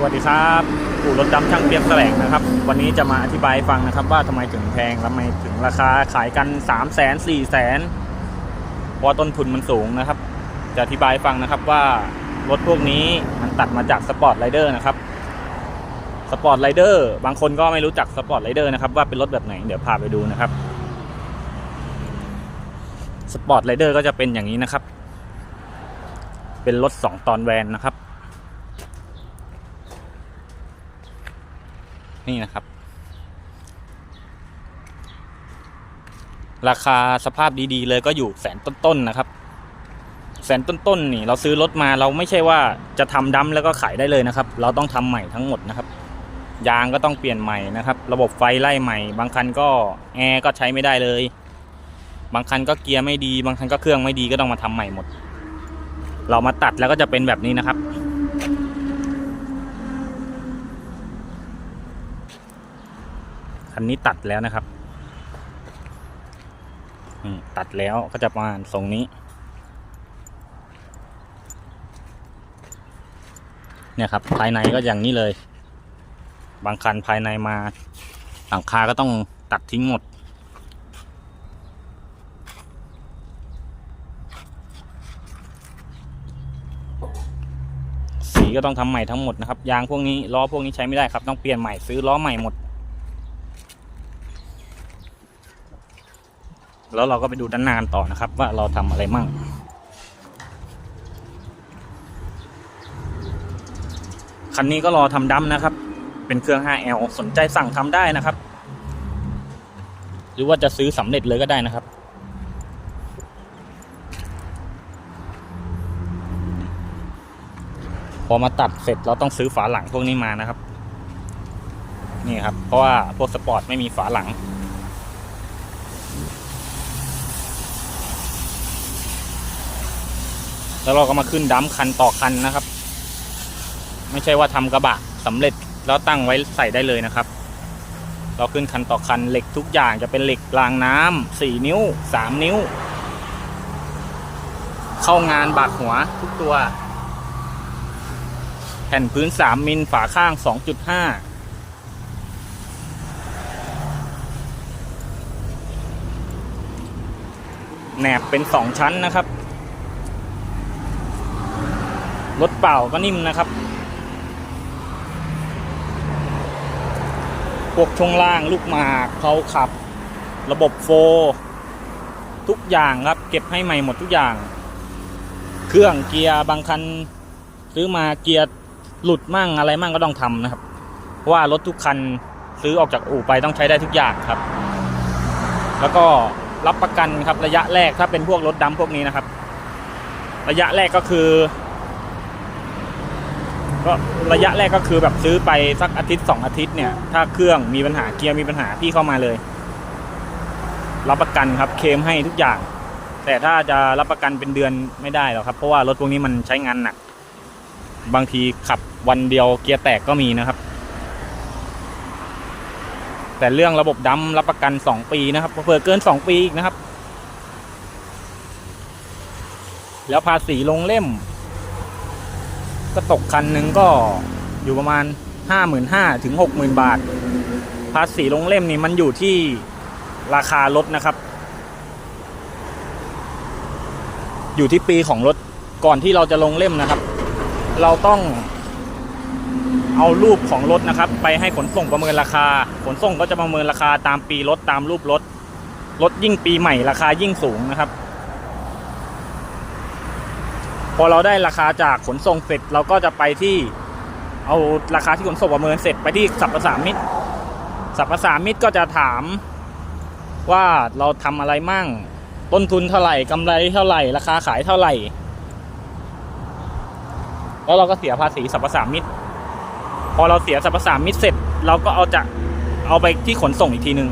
สวัสดีครับอู่รถดำช่างเปียกแสลงนะครับ วันนี้จะมาอธิบายฟังนะครับ ว่าทำไมถึงแพงและทำไมถึงราคาขายกัน3 0 0 0 0 0 4 0 0 0 0เพราะต้นทุนมันสูงนะครับ จะอธิบายฟังนะครับว่ารถพวกนี้มันตัดมาจากสปอร์ตไรเดอร์นะครับสปอร์ตไรเดอร์บางคนก็ไม่รู้จักสปอร์ตไรเดอร์นะครับว่าเป็นรถแบบไหนเดี๋ยวพาไปดูนะครับสปอร์ตไรเดอร์ก็จะเป็นอย่างนี้นะครับ เป็นรถ 2 ตอนแวนนะครับ นี่นะครับ ราคาสภาพดีๆ เลยก็อยู่แสนต้นๆนะครับ แสนต้นๆนี่ เราซื้อรถมาเราไม่ใช่ว่าจะทำดั้มแล้วก็ขายได้เลยนะครับ เราต้องทำใหม่ทั้งหมดนะครับ ยางก็ต้องเปลี่ยนใหม่นะครับ ระบบไฟไล่ใหม่ บางคันก็แอร์ก็ใช้ไม่ได้เลย บางคันก็เกียร์ไม่ดี บางคันก็เครื่องไม่ดีก็ต้องมาทำใหม่หมด เรามาตัดแล้วก็จะเป็นแบบนี้นะครับ คันนี้ตัดแล้วนะครับตัดแล้วก็จะประมาณทรงนี้ เนี่ยครับ ภายในก็อย่างนี้เลย บางคันภายในมาหลังคาก็ต้องตัดทิ้งหมด สีก็ต้องทำใหม่ทั้งหมดนะครับ ยางพวกนี้ล้อพวกนี้ใช้ไม่ได้ครับ ต้องเปลี่ยนใหม่ซื้อล้อใหม่หมด แล้วเราก็ไปดูด้านนานต่อนะครับ ว่าเราทำอะไรมั่งคันนี้ก็รอทำดั้มนะครับ เป็นเครื่อง 5L สนใจสั่งทำได้นะครับ หรือว่าจะซื้อสำเร็จเลยก็ได้นะครับพอมาตัดเสร็จเราต้องซื้อฝาหลังพวกนี้มานะครับ นี่ครับ เพราะว่าพวกสปอร์ตไม่มีฝาหลัง แล้วเราก็มาขึ้นดัมคันต่อคันนะครับ ไม่ใช่ว่าทำกระบะสำเร็จแล้วตั้งไว้ใส่ได้เลยนะครับ เราขึ้นคันต่อคันเหล็กทุกอย่างจะเป็นเหล็กรางน้ำสี่นิ้วสามนิ้ว เข้างานบากหัวทุกตัว แผ่นพื้น 3 มิลฝาข้าง 2.5แหนบเป็น2ชั้นนะครับ รถเปล่าก็นิ่มนะครับพวกช่วงล่างลูกหมากเขาขับ ระบบโฟ ทุกอย่างครับ เก็บให้ใหม่หมดทุกอย่าง เครื่องเกียร์บางคันซื้อมาเกียร์หลุดมั่งอะไรมั่งก็ต้องทำนะครับเพราะว่ารถทุกคันซื้อออกจากอู่ไปต้องใช้ได้ทุกอย่างครับ แล้วก็รับประกันครับระยะแรกถ้าเป็นพวกรถดำพวกนี้นะครับ ระยะแรกก็คือ ก็ระยะแรกก็คือแบบซื้อไปสักอาทิตย์สองอาทิตย์เนี่ย ถ้าเครื่องมีปัญหาเกียร์มีปัญหาพี่เข้ามาเลย รับประกันครับเคลมให้ทุกอย่าง แต่ถ้าจะรับประกันเป็นเดือนไม่ได้หรอกครับ เพราะว่ารถพวกนี้มันใช้งานหนัก บางทีขับวันเดียวเกียร์แตกก็มีนะครับ แต่เรื่องระบบดัมรับประกัน 2 ปีนะครับเผื่อเกิน 2 ปีอีกนะครับ แล้วภาษีลงเล่ม ก็ตกคันหนึ่งก็อยู่ประมาณ 55,000ถึง60,000 บาท ภาษีลงเล่มนี่มันอยู่ที่ราคารถนะครับ อยู่ที่ปีของรถก่อนที่เราจะลงเล่มนะครับ เราต้องเอารูปของรถนะครับ ไปให้ขนส่งประเมินราคา ขนส่งก็จะประเมินราคาตามปีรถตามรูปรถรถยิ่งปีใหม่ราคายิ่งสูงนะครับ พอเราได้ราคาจากขนส่งเสร็จเราก็จะไปที่เอาราคาที่ขนส่งประเมินเสร็จไปที่สรรพสามิตรสรรพสามิตรก็จะถามว่าเราทำอะไรมั่ง ต้นทุนเท่าไหร่กำไรเท่าไหร่ ราคาขายเท่าไหร่ แล้วเราก็เสียภาษีสรรพสามิตรพอเราเสียสรรพสามิตรเสร็จ เราก็เอาจะเอาไปที่ขนส่งอีกทีหนึ่ง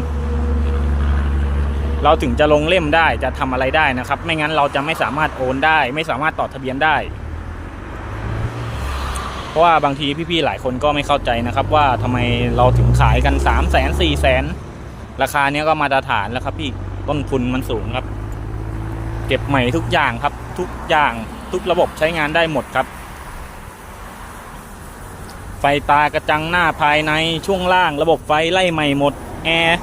เราถึงจะลงเล่มได้จะทำอะไรได้นะครับ ไม่งั้นเราจะไม่สามารถโอนได้ ไม่สามารถต่อทะเบียนได้ เพราะว่าบางทีพี่ๆหลายคนก็ไม่เข้าใจนะครับ ว่าทำไมเราถึงขายกันสามแสนสี่แสนราคาเนี้ยก็มาตรฐานแล้วครับ พี่ต้นทุนมันสูงครับ เก็บใหม่ทุกอย่างครับ ทุกอย่างทุกระบบใช้งานได้หมดครับฝตากระจังหน้าภายในช่วงล่าง ระบบไฟไล่ใหม่หมดแอร์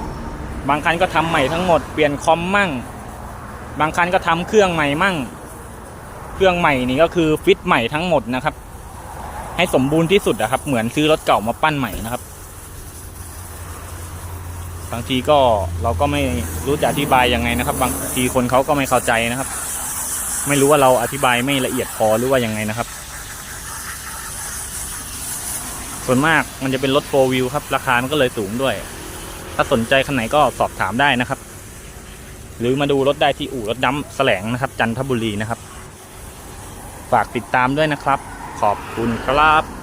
บางคันก็ทำใหม่ทั้งหมดเปลี่ยนคอมมั่ง บางคันก็ทำเครื่องใหม่มั่ง เครื่องใหม่นี่ก็คือฟิตใหม่ทั้งหมดนะครับ ให้สมบูรณ์ที่สุดนะครับ เหมือนซื้อรถเก่ามาปั้นใหม่นะครับบางทีก็เราก็ไม่รู้จะอธิบายยังไงนะครับ บางทีคนเขาก็ไม่เข้าใจนะครับ ไม่รู้ว่าเราอธิบายไม่ละเอียดพอหรือว่ายังไงนะครับ ส่วนมากมันจะเป็นรถโฟวิวครับ ราคามันก็เลยสูงด้วย ถ้าสนใจคันไหนก็สอบถามได้นะครับ หรือมาดูรถได้ที่อู่รถดำแสลงนะครับ จันทบุรีนะครับ ฝากติดตามด้วยนะครับ ขอบคุณครับ